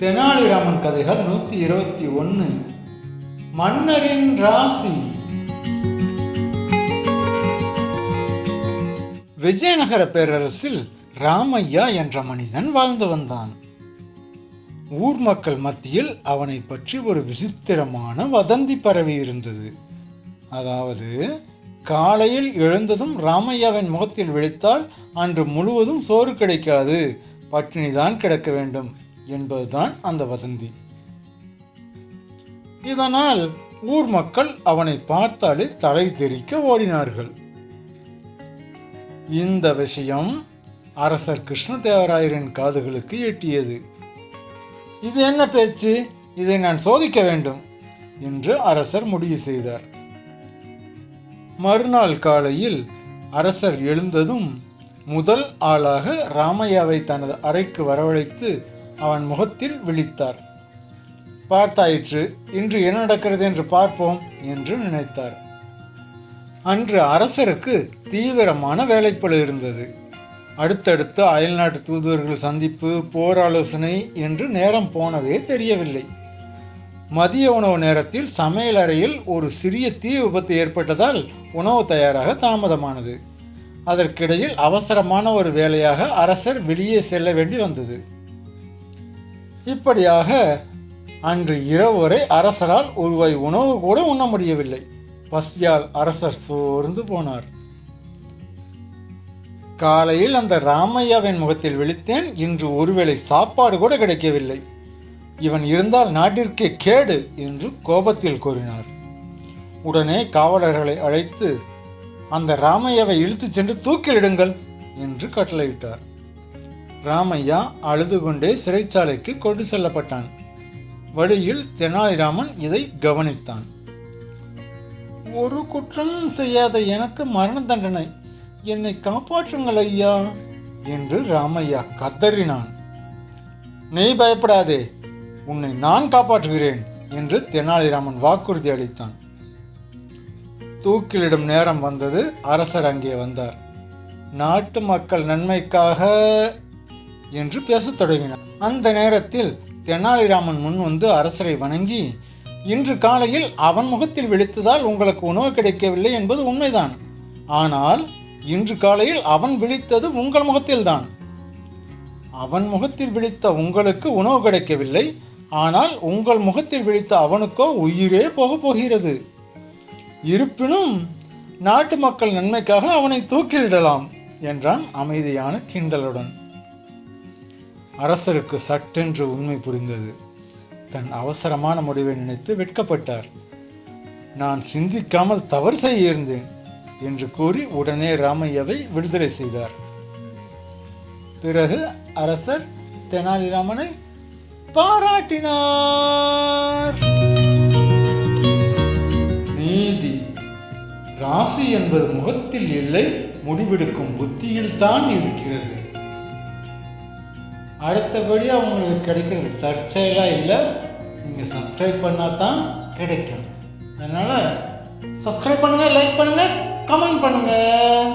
தெனாலிராமன் கதைகள் நூற்றி இருபத்தி ஒன்று மன்னரின் ராசி. விஜயநகர பேரரசில் ராமையா என்ற மனிதன் வாழ்ந்து வந்தான். ஊர் மக்கள் மத்தியில் அவனை பற்றி ஒரு விசித்திரமான வதந்தி பரவி இருந்தது. அதாவது காலையில் எழுந்ததும் ராமையாவின் முகத்தில் விழித்தால் அன்று முழுவதும் சோறு கிடைக்காது. பட்டினிதான் கிடக்க வேண்டும். என்பதுதான் அந்த வதந்தி. இதனால் ஊர் மக்கள் அவனை பார்த்தாலே தலை தெறிக்க ஓடினார்கள். இந்த விஷயம் அரசர் கிருஷ்ணதேவராயரின் காதுகளுக்கு எட்டியது. இது என்ன பேச்சு? இதை நான் சோதிக்க வேண்டும் என்று அரசர் முடிவு செய்தார். மறுநாள் காலையில் அரசர் எழுந்ததும் முதல் ஆளாக ராமையாவை தனது அறைக்கு வரவழைத்து அவன் முகத்தில் விழித்தார். பார்த்தாயிற்று இன்று என்ன நடக்கிறது என்று பார்ப்போம் என்று நினைத்தார். அன்று அரசருக்கு தீவிரமான வேலைப்பளு இருந்தது. அடுத்தடுத்து அயல்நாட்டு தூதுவர்கள் சந்திப்பு போர் ஆலோசனை என்று நேரம் போனதே தெரியவில்லை. மதிய உணவு நேரத்தில் சமையல் அறையில் ஒரு சிறிய தீ விபத்து ஏற்பட்டதால் உணவு தயாராக தாமதமானது. அதற்கிடையில் அவசரமான ஒரு வேலையாக அரசர் வெளியே செல்ல வேண்டி வந்தது. இப்படியாக அன்று இரவு வரை அரசரால் ஒருவாய் உணவு கூட உண்ண முடியவில்லை. பசியால் அரசர் சோர்ந்து போனார். காலையில் அந்த ராமையாவின் முகத்தில் விழித்தேன். இன்று ஒருவேளை சாப்பாடு கூட கிடைக்கவில்லை. இவன் இருந்தால் நாட்டிற்கே கேடு என்று கோபத்தில் கூறினார். உடனே காவலர்களை அழைத்து அந்த ராமையாவை இழுத்துச் சென்று தூக்கிலிடுங்கள் என்று கட்டளையிட்டார். ராமையா அழுது கொண்டே சிறைச்சாலைக்கு கொண்டு செல்லப்பட்டான். வழியில் தெனாலிராமன் இதை கவனித்தான். ஒரு குற்றமும் செய்யாத எனக்கு மரண தண்டனை. என்னை காப்பாற்றுங்கள் ஐயா என்று ராமையா கதறினான். நீ பயப்படாதே. உன்னை நான் காப்பாற்றுகிறேன் என்று தெனாலிராமன் வாக்குறுதி அளித்தான். தூக்கிலிடும் நேரம் வந்தது. அரசர் அங்கே வந்தார். நாட்டு மக்கள் நன்மைக்காக என்று பேசத் தொடங்கினார். அந்த நேரத்தில் தெனாலிராமன் முன் வந்து அரசரை வணங்கி இன்று காலையில் அவன் முகத்தில் விழித்ததால் உங்களுக்கு உணவு கிடைக்கவில்லை என்பது உண்மைதான். ஆனால் இன்று காலையில் அவன் விழித்தது உங்கள் முகத்தில்தான். அவன் முகத்தில் விழித்த உங்களுக்கு உணவு கிடைக்கவில்லை ஆனால் உங்கள் முகத்தில் விழித்த அவனுக்கோ உயிரே போகப் போகிறது. இருப்பினும் நாட்டு மக்கள் நன்மைக்காக அவனை தூக்கிலிடலாம் என்றான் அமைதியான கிண்டலுடன். அரசருக்கு சட்டென்று உண்மை புரிந்தது. தன் அவசரமான முடிவை நினைத்து வெட்கப்பட்டார். நான் சிந்திக்காமல் தவறு செய்ய இருந்தேன் என்று கூறி உடனே ராமையாவை விடுதலை செய்தார். பிறகு அரசர் தெனாலிராமனை பாராட்டினார். நீதி ராசி என்பது முகத்தில் இல்லை முடிவெடுக்கும் புத்தியில் தான் இருக்கிறது. அடுத்தபடி அவங்களுக்கு கிடைக்கிறது தற்செயலாக இல்லை. நீங்கள் சப்ஸ்கிரைப் பண்ணால் தான் கிடைக்கும். அதனால் சப்ஸ்கிரைப் பண்ணுங்கள் லைக் பண்ணுங்கள் கமெண்ட் பண்ணுங்கள்